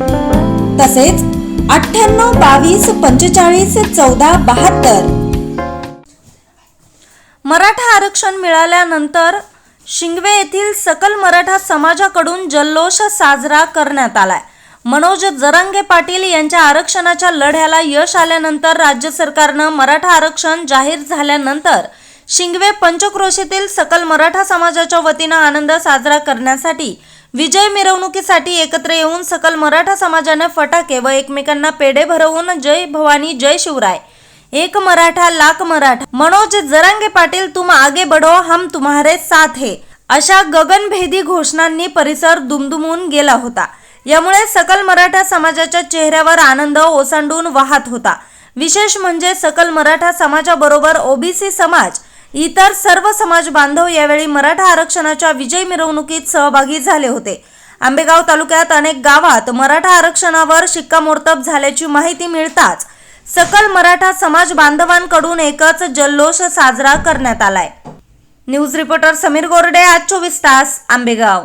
तसेच अठ्ठ्याण्णव बावीस पंचेचाळीस चौदा बहात्तर. मराठा आरक्षण मिळाल्यानंतर शिंगवे येथील सकल मराठा समाजाकडून जल्लोष साजरा करण्यात आलाय. मनोज जरांगे पाटील यांच्या आरक्षणाच्या लढ्याला यश आल्यानंतर राज्य सरकारनं मराठा आरक्षण जाहीर झाल्यानंतर शिंगवे पंचक्रोशीतील सकल मराठा समाजाच्या वतीनं आनंद साजरा करण्यासाठी विजय मिरवणुकीसाठी एकत्र येऊन सकल मराठा समाजाने फटाके व एकमेकांना पेढे भरवून जय भवानी जय शिवराय. एक मराठा लाख मराठा. मनोज जरांगे पाटील तुम आगे बढ़ो हम तुम्हारे साथ है. अशा गगनभेदी घोषणांनी परिसर दुमदुमून गेला होता. यामुळे सकल मराठा समाजाच्या चेहऱ्यावर आनंद ओसांडून वाहत होता. विशेष म्हणजे सकल मराठा समाजाबरोबर ओबीसी समाज इतर सर्व समाज बांधव यावेळी मराठा आरक्षणाच्या विजय मिरवणुकीत सहभागी झाले होते. आंबेगाव तालुक्यात अनेक गावात मराठा आरक्षणावर शिक्कामोर्तब झाल्याची माहिती मिळताच सकल मराठा समाज बांधवांकडून एकच जल्लोष साजरा करण्यात आलाय. न्यूज रिपोर्टर समीर गोरडे आज चोवीस तास आंबेगाव.